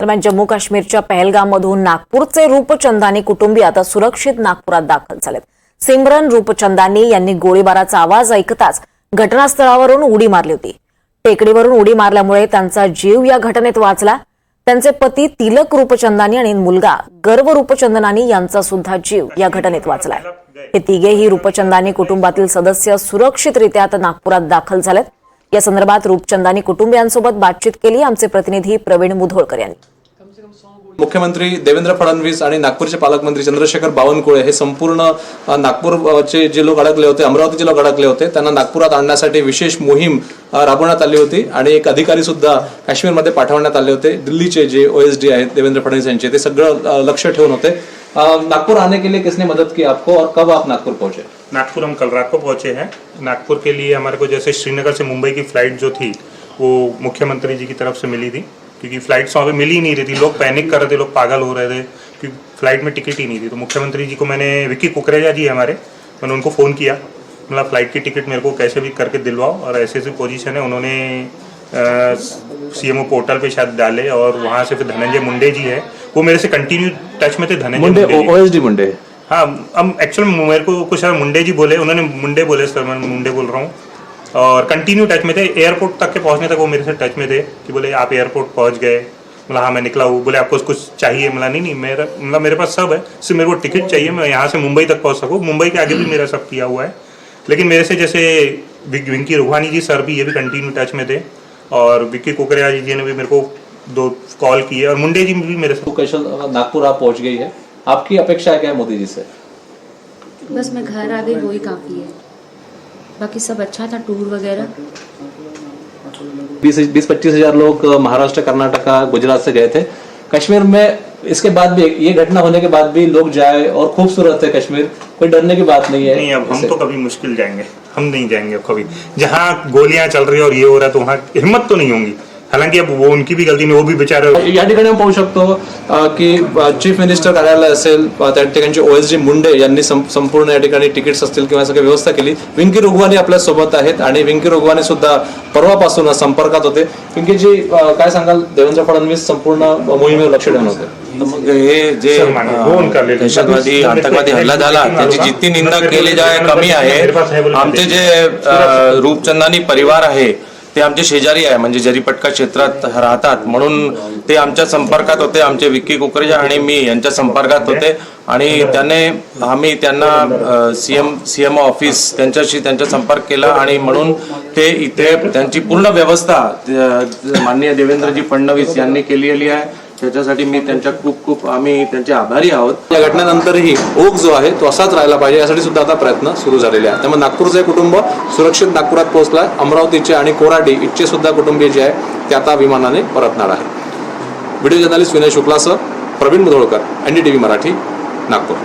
दरम्यान जम्मू काश्मीरच्या पहलगाममधून नागपूरचे रूपचंदानी कुटुंबीय आता सुरक्षित नागपुरात दाखल झालेत. सिमरन रूपचंदानी यांनी गोळीबाराचा आवाज ऐकताच घटनास्थळावरून उडी मारली होती. टेकडीवरून उडी मारल्यामुळे त्यांचा जीव या घटनेत वाचला. त्यांचे पती तिलक रूपचंदानी आणि मुलगा गर्व रूपचंदनानी यांचा सुद्धा जीव या घटनेत वाचलाय. हे तिघेही रूपचंदानी कुटुंबातील सदस्य सुरक्षितरित्या आता नागपुरात दाखल झालेत. या संदर्भात रूपचंदानी कुटुंबियांसोबत बातचीत केली. आमचे प्रतिनिधी प्रवीण मुधोळकर यांनी. मुख्यमंत्री देवेंद्र फडणवीस आणि नागपूरचे पालकमंत्री चंद्रशेखर बावनकुळे हे संपूर्ण नागपूरचे जे लोक अडकले होते अमरावतीचे लोक अडकले होते त्यांना नागपुरात आणण्यासाठी विशेष मोहीम राबवण्यात आली होती आणि एक अधिकारी सुद्धा काश्मीरमध्ये पाठवण्यात आले होते. दिल्लीचे जे ओएसडी आहेत देवेंद्र फडणवीस यांचे ते सगळं लक्ष ठेवून होते. नागपूर नागपुर आने के लिए किसने मदद की आपको और कब आप नागपुर पहुंचे? नागपुर हम कल रात को पहुंचे हैं। नागपुर के लिए हमारे को जैसे श्रीनगर से मुंबई की फ़्लाइट जो थी वो मुख्यमंत्री जी की तरफ से मिली थी। क्योंकि फ़्लाइट्स वहाँ पे मिल ही नहीं रही थी। लोग पैनिक कर रहे थे लोग पागल हो रहे थे क्योंकि फ़्लाइट में टिकट ही नहीं थी। तो मुख्यमंत्री जी को मैंने विक्की कुकरेजा जी हमारे मैंने उनको फ़ोन किया। मतलब फ़्लाइट की टिकट मेरे को कैसे भी करके दिलवाओ। और ऐसे ऐसी पोजीशन है उन्होंने सी एम पोर्टल पे शायद डाले और वहाँ से फिर धनंजय मुंडे जी है। वो मेरे से कंटिन्यू टच में थे धनंजय मुंडे मुंडे ओएसडी मुंडे? हाँ अब एक्चुअल मेरे को कुछ मुंडे जी बोले उन्होंने मुंडे बोले सर मैं मुंडे बोल रहा हूँ। और कंटिन्यू टच में थे। एयरपोर्ट तक के पहुँचने तक वो मेरे से टच में थे कि बोले आप एयरपोर्ट पहुँच गए। मतलब हाँ मैं निकला हूँ। बोले आपको कुछ चाहिए? मतलब नहीं नहीं मेरा मतलब मेरे पास सब है। सिर्फ़ मेरे को टिकट चाहिए मैं यहाँ से मुंबई तक पहुँच सकूँ। मुंबई के आगे भी मेरा सब किया हुआ है। लेकिन मेरे से जैसे विंकी रुहानी जी सर भी ये भी कंटिन्यू टच में थे। और विक्की कुकरिया जी ने भी मेरे को दो कॉल किए और मुंडे जी भी मेरे से नागपुर आप पहुँच गई है। आपकी अपेक्षा क्या है मोदी जी से? बस मैं घर आ गई वही काफ़ी है। बाकी सब अच्छा था टूर वगैरह? बीस बीस पच्चीस हज़ार लोग महाराष्ट्र कर्नाटका गुजरात से गए थे। कश्मीर में इसके बाद भी ये घटना होने के बाद भी लोग जाए और खूबसूरत है कश्मीर। कोई डरने की बात नहीं है। नहीं अब हम तो कभी मुश्किल जाएँगे। हम नहीं जाएँगे कभी। जहाँ गोलियाँ चल रही है और ये हो रहा है तो वहाँ हिम्मत तो नहीं होंगी। हालांकि अब वो उनकी भी गलती नहीं वो भी बेचारे या ठिकाणी आपण पाहू शकतो की चीफ मिनिस्टर कार्यालय असेल त्या ठिकाणचे ओएसडी मुंडे यांनी संपूर्ण या ठिकाणी तिकीट्स असतील किंवा सगळी व्यवस्था केली विंकी रुगवानी आपल्यासोबत आहेत आणि विंकी रुगवानी सुद्धा परवापासून संपर्कात होते विंकीजी काय सांगाल देवेंद्र फडणवीस संपूर्ण मोहिमेवर लक्ष ठेवून होते मग हे जे हो, दहशतवादी आतंकवादी हल्ला झाला त्याची जितकी निंदा केली जाय कमी आहे आमचे जे रूपचंदानी परिवार आहे ते आमचे शेजारी आहे म्हणजे जरीपटका क्षेत्रात राहतात. म्हणून ते आमच्या संपर्कात होते आमचे विक्की कुकरेजा आणि मी यांच्या संपर्कात होते. आणि त्याने आम्ही त्यांना सीएम सीएम ऑफिस त्यांच्याशी त्यांचा संपर्क केला आणि म्हणून ते इथे त्यांची पूर्ण व्यवस्था माननीय देवेंद्रजी फडणवीस यांनी केलेली आहे. त्याच्यासाठी मी त्यांच्या खूप खूप आम्ही त्यांचे आभारी आहोत. या घटनेनंतरही ओघ जो आहे तो असाच राहिला पाहिजे यासाठी सुद्धा आता प्रयत्न सुरू झालेले आहेत. त्यामुळे नागपूरचे कुटुंब सुरक्षित नागपुरात पोहोचलाय. अमरावतीचे आणि कोराडी इथचे सुद्धा कुटुंबीय जे आहे ते आता विमानाने परतणार आहे व्हिडिओ जर्नलिस्ट विनय शुक्लासह प्रवीण मुधोळकर एनडीटीव्ही मराठी नागपूर.